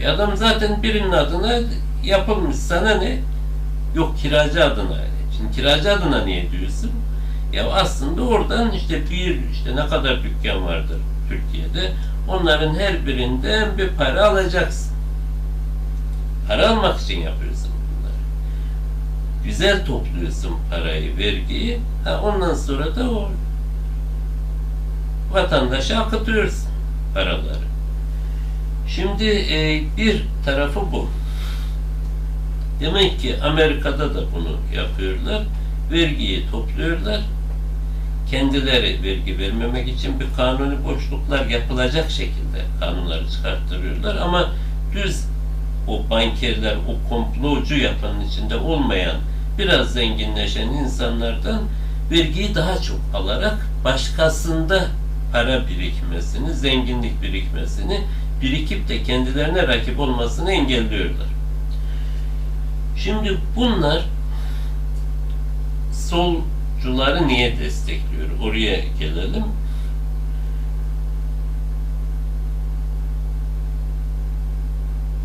E adam zaten birinin adına yapılmış. Sana ne? Yok kiracı adına. Şimdi kiracı adına niye diyorsun? Ya aslında oradan işte bir işte ne kadar dükkan vardır Türkiye'de. Onların her birinden bir para alacaksın. Para almak için yapıyorsun bunları. Güzel topluyorsun parayı, vergiyi. Ha, ondan sonra da o vatandaşa akıtıyorsun paraları. Şimdi e, bir tarafı bu. Demek ki Amerika'da da bunu yapıyorlar. Vergiyi topluyorlar. Kendileri vergi vermemek için bir kanuni boşluklar yapılacak şekilde kanunları çıkarttırıyorlar. Ama düz o bankerler, o komplocu yapanın içinde olmayan biraz zenginleşen insanlardan vergiyi daha çok alarak başkasında para birikmesini, zenginlik birikmesini, birikip de kendilerine rakip olmasını engelliyorlar. Şimdi bunlar solcuları niye destekliyor? Oraya gelelim.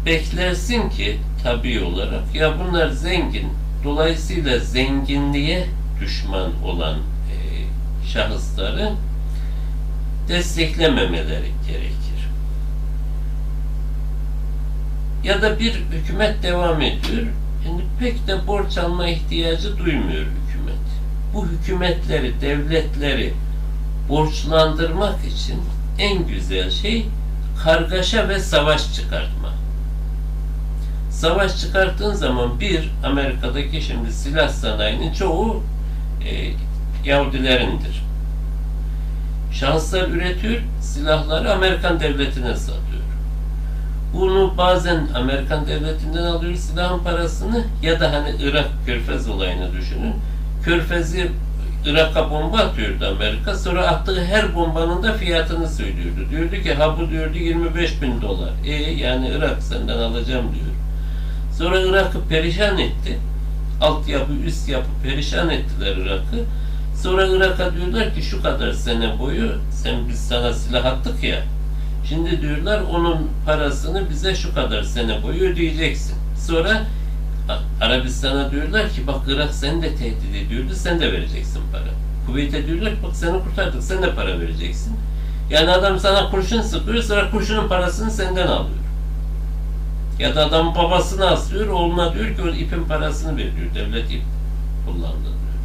Beklersin ki tabii olarak ya bunlar zengin. Dolayısıyla zenginliğe düşman olan e, şahısları desteklememeleri gerekir. Ya da bir hükümet devam ediyor. Şimdi pek de borç alma ihtiyacı duymuyor hükümet. Bu hükümetleri, devletleri borçlandırmak için en güzel şey kargaşa ve savaş çıkartma. Savaş çıkarttığın zaman bir, Amerika'daki şimdi silah sanayinin çoğu e, Yahudilerindir. Şahıslar üretiyor, silahları Amerikan devletine satıyor. Bunu bazen Amerikan devletinden alıyor silahın parasını ya da hani Irak Körfez olayını düşünün. Körfez'i Irak'a bomba atıyordu Amerika. Sonra attığı her bombanın da fiyatını söylüyordu. Diyordu ki ha bu diyordu 25 bin dolar. E yani Irak senden alacağım diyor. Sonra Irak'ı perişan etti. Altyapı, üst yapı perişan ettiler Irak'ı. Sonra Irak'a diyorlar ki şu kadar sene boyu sen biz sana silah attık ya. Şimdi diyorlar onun parasını bize şu kadar sene boyu ödeyeceksin. Sonra Arabistan'a diyorlar ki bak Irak seni de tehdit ediyordu sen de vereceksin para. Kuveyt'e diyorlar ki bak seni kurtardık sen de para vereceksin. Yani adam sana kurşun sıkıyor sonra kurşunun parasını senden alıyor. Ya da adam babasını aslıyor oğluna diyor ki o ipin parasını veriyor. Devlet ip kullandı diyor.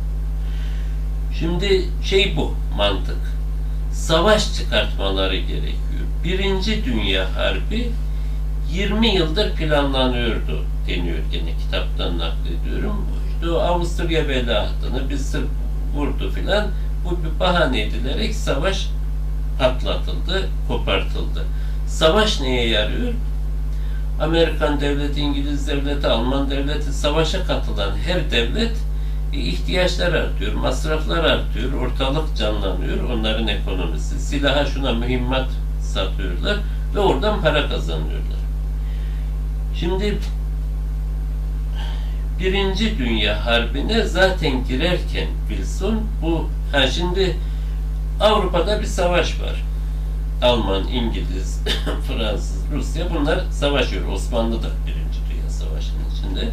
Şimdi şey bu mantık. Savaş çıkartmaları gerekiyor. Birinci Dünya Harbi 20 yıldır planlanıyordu deniyor gene kitaptan naklediyorum. İşte o Avusturya veliahtını bir sırp vurdu filan. Bu bir bahane edilerek savaş patlatıldı, kopartıldı. Savaş neye yarıyor? Amerikan devleti, İngiliz devleti, Alman devleti savaşa katılan her devlet ihtiyaçlar artıyor, masraflar artıyor, ortalık canlanıyor, onların ekonomisi. Silaha şuna mühimmat satıyorlar ve oradan para kazanıyorlar. Şimdi Birinci Dünya Harbi'ne zaten girerken Wilson bu ha şimdi Avrupa'da bir savaş var. Alman, İngiliz, Fransız, Rusya bunlar savaşıyor. Osmanlı da Birinci Dünya Savaşı'nın içinde.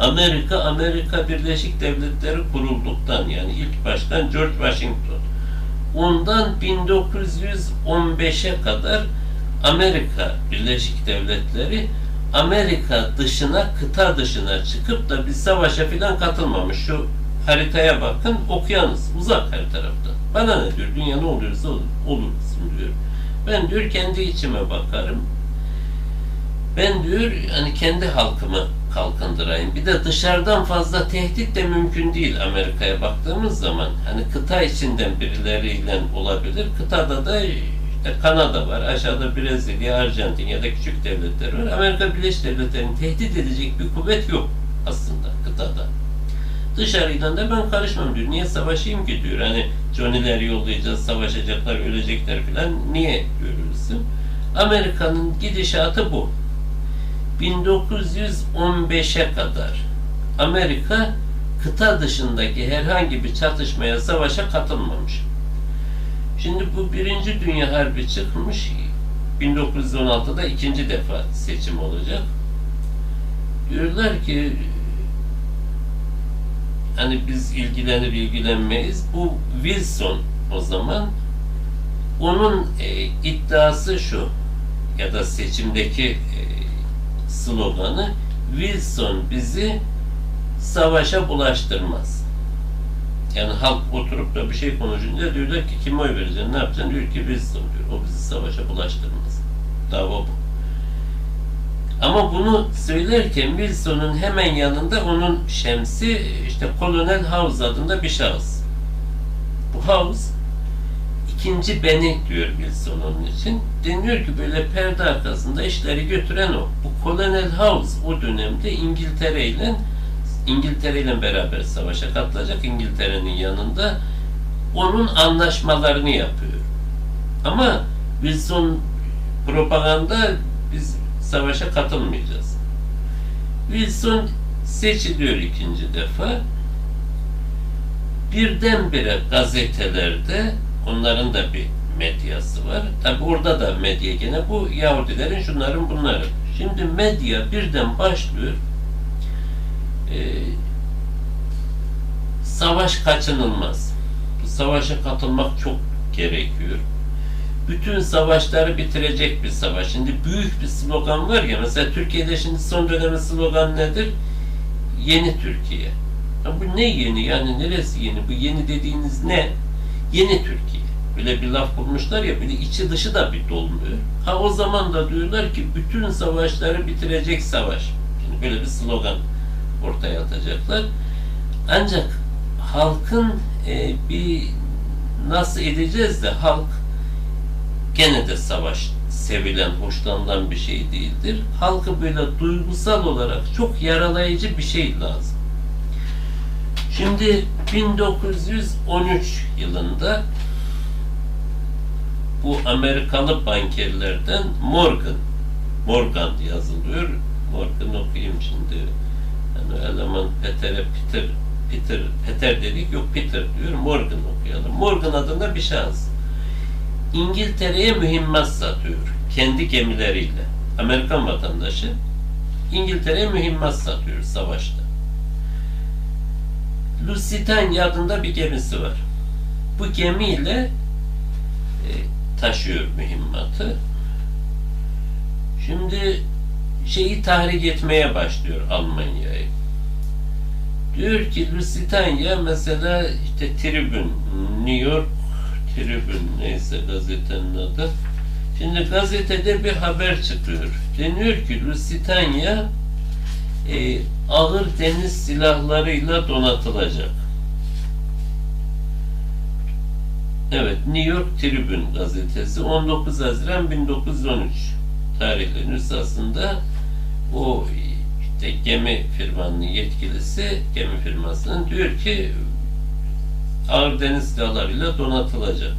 Amerika, Amerika Birleşik Devletleri kurulduktan yani ilk baştan George Washington ondan 1915'e kadar Amerika Birleşik Devletleri Amerika dışına, kıta dışına çıkıp da bir savaşa filan katılmamış. Şu haritaya bakın, okyanus uzak her tarafta. Bana ne diyor, dünya ne oluyorsa olur, olursun diyor. Ben diyor kendi içime bakarım. Ben diyor hani kendi halkımı kalkındırayım. Bir de dışarıdan fazla tehdit de mümkün değil Amerika'ya baktığımız zaman. Hani kıta içinden birileriyle olabilir. Kıtada da işte Kanada var, aşağıda Brezilya, Arjantin ya da küçük devletler var. Amerika Birleşik Devletleri'ni tehdit edecek bir kuvvet yok aslında kıtada. Dışarıdan da ben karışmam diyor. Niye savaşayım ki diyor. Hani Johnny'ler yollayacağız, savaşacaklar, ölecekler filan. Niye görürsün? Amerika'nın gidişatı bu. 1915'e kadar Amerika kıta dışındaki herhangi bir çatışmaya, savaşa katılmamış. Şimdi bu Birinci Dünya Harbi çıkmış. 1916'da ikinci defa seçim olacak. Diyorlar ki hani biz ilgilenir ilgilenmeyiz. Bu Wilson o zaman onun e, iddiası şu ya da seçimdeki e, sloganı Wilson bizi savaşa bulaştırmaz. Yani halk oturup da bir şey konuşunca diyorlar ki kime oy vereceksin, ne yapacaksın? Diyor ki Wilson diyor. O bizi savaşa bulaştırmaz. Dava bu. Ama bunu söylerken Wilson'un hemen yanında onun şemsi işte Kolonel House adında bir şahıs. Bu House ikinci beni diyor Wilson onun için. Deniyor ki böyle perde arkasında işleri götüren o. Bu Kolonel House o dönemde İngiltere ile İngiltere ile beraber savaşa katılacak İngiltere'nin yanında onun anlaşmalarını yapıyor. Ama Wilson propaganda biz savaşa katılmayacağız. Wilson seçiliyor ikinci defa. Birdenbire gazetelerde onların da bir medyası var. Tabi orada da medya gene bu Yahudilerin şunların bunların. Şimdi medya birden başlıyor ee, savaş kaçınılmaz. Bu savaşa katılmak çok gerekiyor. Bütün savaşları bitirecek bir savaş. Şimdi büyük bir slogan var ya, mesela Türkiye'de şimdi son dönemin slogan nedir? Yeni Türkiye. Ya bu ne yeni yani neresi yeni? Bu yeni dediğiniz ne? Yeni Türkiye. Böyle bir laf bulmuşlar ya, böyle içi dışı da bir dolmuyor. Ha o zaman da diyorlar ki bütün savaşları bitirecek savaş. Şimdi böyle bir slogan ortaya atacaklar. Ancak halkın e, bir nasıl edeceğiz de halk gene de savaş sevilen, hoşlanılan bir şey değildir. Halkı böyle duygusal olarak çok yaralayıcı bir şey lazım. Şimdi 1913 yılında bu Amerikalı bankerlerden Morgan Morgan yazılıyor. Morgan okuyayım şimdi. Yani eleman Peter'e Peter Peter Peter dedik yok Peter diyor. Morgan okuyalım. Morgan adında bir şahıs. İngiltere'ye mühimmat satıyor. Kendi gemileriyle. Amerikan vatandaşı İngiltere'ye mühimmat satıyor savaşta. Lusitania adında bir gemisi var. Bu gemiyle e, taşıyor mühimmatı. Şimdi şeyi tahrik etmeye başlıyor Almanya'yı. Diyor ki Lusitania mesela işte Tribune, New York Tribune neyse gazetenin adı. Şimdi gazetede bir haber çıkıyor. Deniyor ki Lusitania e, ağır deniz silahlarıyla donatılacak. Evet, New York Tribune gazetesi 19 Haziran 1913 tarihli nüshasında o işte gemi firmanın yetkilisi gemi firmasının diyor ki ağır deniz silahlarıyla donatılacak.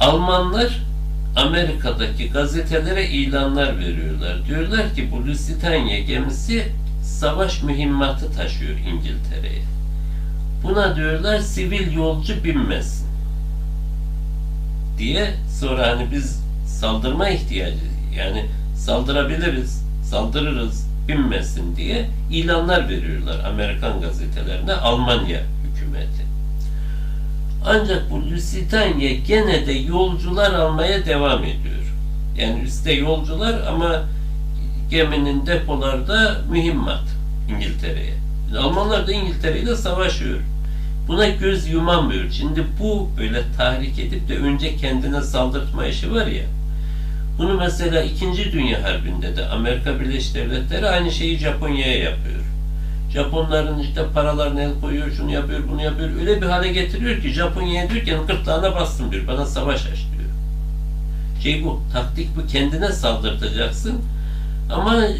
Almanlar Amerika'daki gazetelere ilanlar veriyorlar. Diyorlar ki bu Lusitania gemisi savaş mühimmatı taşıyor İngiltere'ye. Buna diyorlar sivil yolcu binmesin diye sonra hani biz saldırma ihtiyacı yani saldırabiliriz, saldırırız, binmesin diye ilanlar veriyorlar Amerikan gazetelerine Almanya hükümeti. Ancak bu Lusitania gene de yolcular almaya devam ediyor. Yani üstte yolcular ama geminin depolarda mühimmat İngiltere'ye. Almanlar da İngiltere ile savaşıyor. Buna göz yumamıyor. Şimdi bu böyle tahrik edip de önce kendine saldırtma işi var ya. Bunu mesela 2. Dünya Harbi'nde de Amerika Birleşik Devletleri aynı şeyi Japonya'ya yapıyor. Japonların işte paralarını el koyuyor, şunu yapıyor, bunu yapıyor. Öyle bir hale getiriyor ki Japonya'ya diyor ki gırtlağına bastım diyor. Bana savaş aç diyor. Şey bu, taktik bu. Kendine saldırtacaksın. Ama e,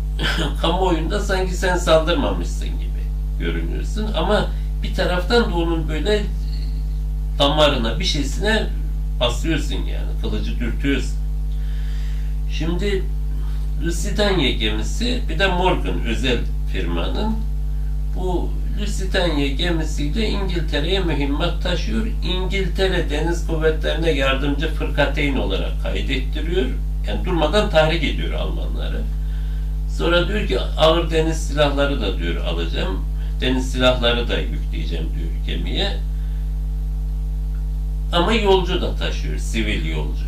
kamuoyunda sanki sen saldırmamışsın gibi görünürsün. Ama bir taraftan da onun böyle damarına, bir şeysine basıyorsun yani. Kılıcı dürtüyorsun. Şimdi Lusitania gemisi bir de Morgan özel firmanın bu Lusitania gemisiyle İngiltere'ye mühimmat taşıyor. İngiltere Deniz Kuvvetlerine yardımcı fırkateyn olarak kaydettiriyor. Yani durmadan tahrik ediyor Almanları. Sonra diyor ki ağır deniz silahları da diyor alacağım. Deniz silahları da yükleyeceğim diyor gemiye. Ama yolcu da taşıyor, sivil yolcu.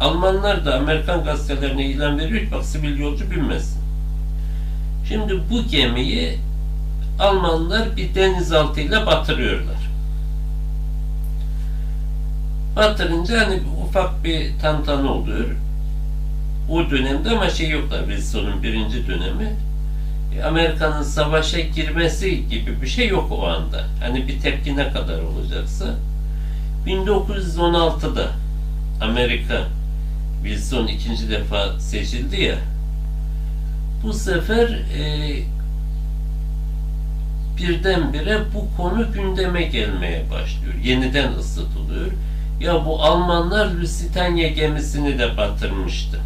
Almanlar da Amerikan gazetelerine ilan veriyor bak sivil yolcu binmesin. Şimdi bu gemiyi Almanlar bir denizaltıyla batırıyorlar. Batırınca hani ufak bir tantana oluyor. O dönemde ama şey yoklar Wilson'un birinci dönemi. Amerika'nın savaşa girmesi gibi bir şey yok o anda. Hani bir tepki ne kadar olacaksa. 1916'da Amerika Wilson ikinci defa seçildi ya bu sefer e, birdenbire bu konu gündeme gelmeye başlıyor. Yeniden ısıtılıyor. Ya bu Almanlar Lusitania gemisini de batırmıştı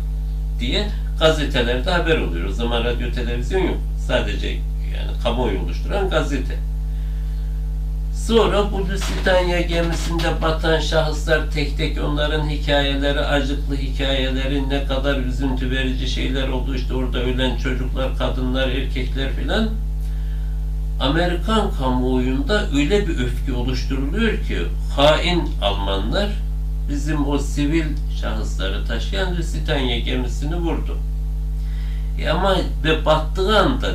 diye gazetelerde haber oluyor. O zaman radyo televizyon yok. Sadece yani kamuoyu oluşturan gazete. Sonra bu Lusitania gemisinde batan şahıslar tek tek onların hikayeleri, acıklı hikayeleri, ne kadar üzüntü verici şeyler oldu. İşte orada ölen çocuklar, kadınlar, erkekler filan. Amerikan kamuoyunda öyle bir öfke oluşturuluyor ki hain Almanlar bizim o sivil şahısları taşıyan Lusitania gemisini vurdu. E ama ve battığı anda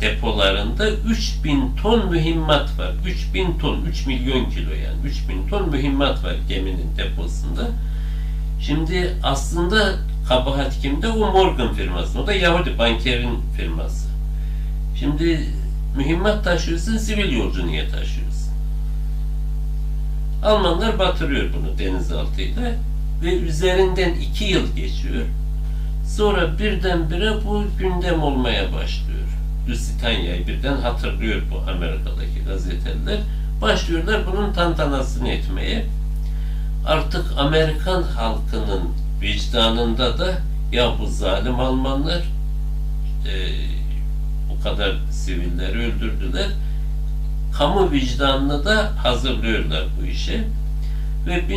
depolarında 3000 ton mühimmat var. 3000 ton, 3 milyon kilo yani 3000 ton mühimmat var geminin deposunda. Şimdi aslında kabahat kimde? O Morgan firması. O da Yahudi bankerin firması. Şimdi mühimmat taşıyorsun, sivil yolcu niye taşıyorsun? Almanlar batırıyor bunu denizaltıyla ve üzerinden iki yıl geçiyor. Sonra birdenbire bu gündem olmaya başlıyor. Lusitania'yı birden hatırlıyor bu Amerika'daki gazeteliler. Başlıyorlar bunun tantanasını etmeye. Artık Amerikan halkının vicdanında da ya bu zalim Almanlar e, bu kadar sivilleri öldürdüler. Kamu vicdanını da hazırlıyorlar bu işe. Ve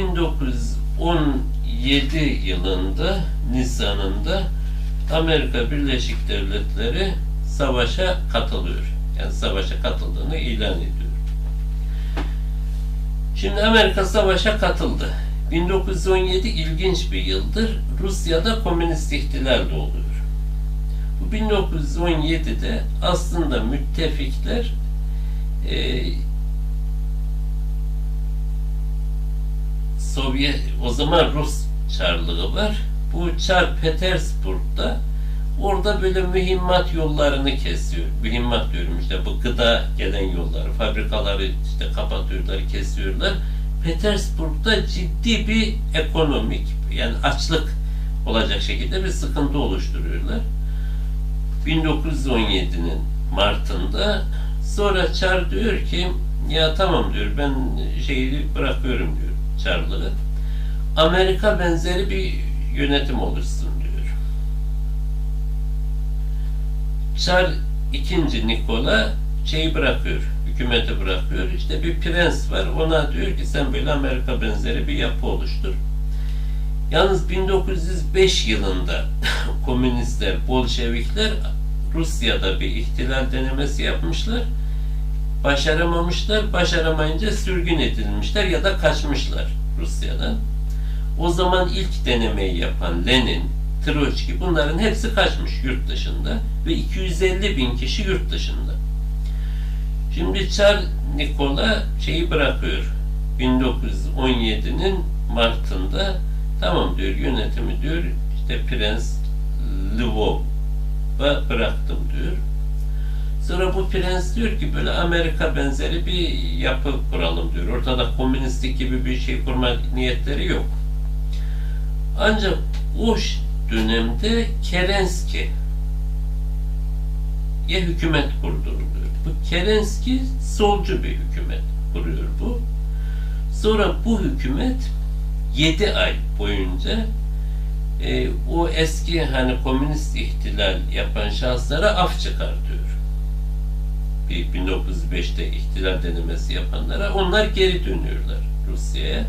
1917 yılında Nisan'ında Amerika Birleşik Devletleri savaşa katılıyor. Yani savaşa katıldığını ilan ediyor. Şimdi Amerika savaşa katıldı. 1917 ilginç bir yıldır. Rusya'da komünist ihtilal oluyor. Bu 1917'de aslında müttefikler e, Sovyet, o zaman Rus çarlığı var. Bu çar Petersburg'da Orada böyle mühimmat yollarını kesiyor. Mühimmat diyorum işte bu gıda gelen yolları, fabrikaları işte kapatıyorlar, kesiyorlar. Petersburg'da ciddi bir ekonomik yani açlık olacak şekilde bir sıkıntı oluşturuyorlar. 1917'nin Mart'ında sonra Çar diyor ki ya tamam diyor ben şeyi bırakıyorum diyor Çarlığı. Amerika benzeri bir yönetim oluşsun Çar ikinci Nikola şeyi bırakıyor, hükümeti bırakıyor. İşte bir prens var, ona diyor ki sen böyle Amerika benzeri bir yapı oluştur. Yalnız 1905 yılında komünistler, Bolşevikler Rusya'da bir ihtilal denemesi yapmışlar. Başaramamışlar, başaramayınca sürgün edilmişler ya da kaçmışlar Rusya'dan. O zaman ilk denemeyi yapan Lenin, Troçki bunların hepsi kaçmış yurt dışında ve 250 bin kişi yurt dışında. Şimdi Çar Nikola şeyi bırakıyor. 1917'nin Mart'ında tamam diyor yönetimi diyor işte Prens Lvov'a bıraktım diyor. Sonra bu prens diyor ki böyle Amerika benzeri bir yapı kuralım diyor. Ortada komünistlik gibi bir şey kurma niyetleri yok. Ancak o dönemde Kerenski ya hükümet kurduruluyor. Bu Kerenski solcu bir hükümet kuruyor bu. Sonra bu hükümet 7 ay boyunca e, o eski hani komünist ihtilal yapan şahıslara af çıkartıyor. bir 1905'te ihtilal denemesi yapanlara onlar geri dönüyorlar Rusya'ya.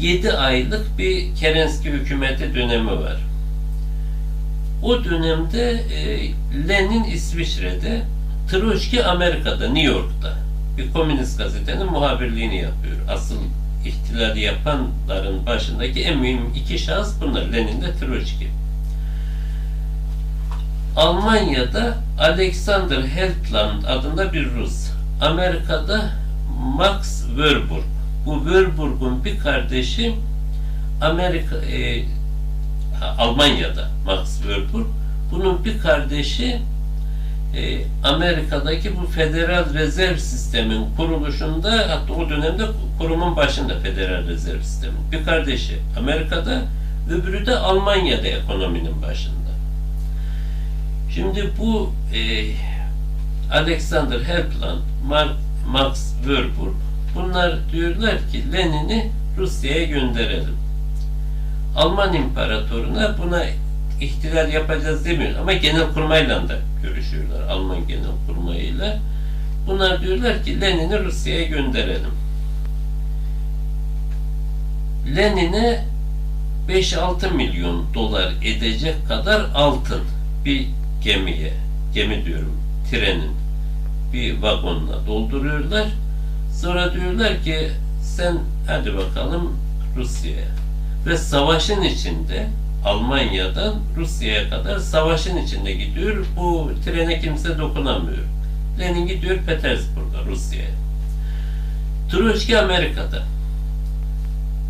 7 aylık bir Kerenski hükümeti dönemi var. O dönemde e, Lenin İsviçre'de, Troçki Amerika'da, New York'ta bir komünist gazetenin muhabirliğini yapıyor. Asıl ihtilali yapanların başındaki en mühim iki şahıs bunlar. Lenin de Troçki. Almanya'da Alexander Heltland adında bir Rus. Amerika'da Max Warburg. Bu Warburg'un bir kardeşi Amerika e, Almanya'da Max Warburg. Bunun bir kardeşi e, Amerika'daki bu Federal Rezerv Sistemin kuruluşunda hatta o dönemde kurumun başında Federal Rezerv Sistemin. Bir kardeşi Amerika'da öbürü de Almanya'da ekonominin başında. Şimdi bu e, Alexander Helpland, Max Warburg bunlar diyorlar ki Lenin'i Rusya'ya gönderelim. Alman imparatoruna buna ihtilal yapacağız demiyor ama genel kurmayla da görüşüyorlar Alman genel kurmayıyla. Bunlar diyorlar ki Lenin'i Rusya'ya gönderelim. Lenin'e 5-6 milyon dolar edecek kadar altın bir gemiye, gemi diyorum, trenin bir vagonla dolduruyorlar. Sonra diyorlar ki sen hadi bakalım Rusya'ya. Ve savaşın içinde Almanya'dan Rusya'ya kadar savaşın içinde gidiyor. Bu trene kimse dokunamıyor. Lenin gidiyor Petersburg'a, Rusya'ya. Troçki Amerika'da.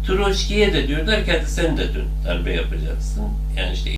Troçki'ye de diyorlar ki hadi sen de dön darbe yapacaksın. Yani işte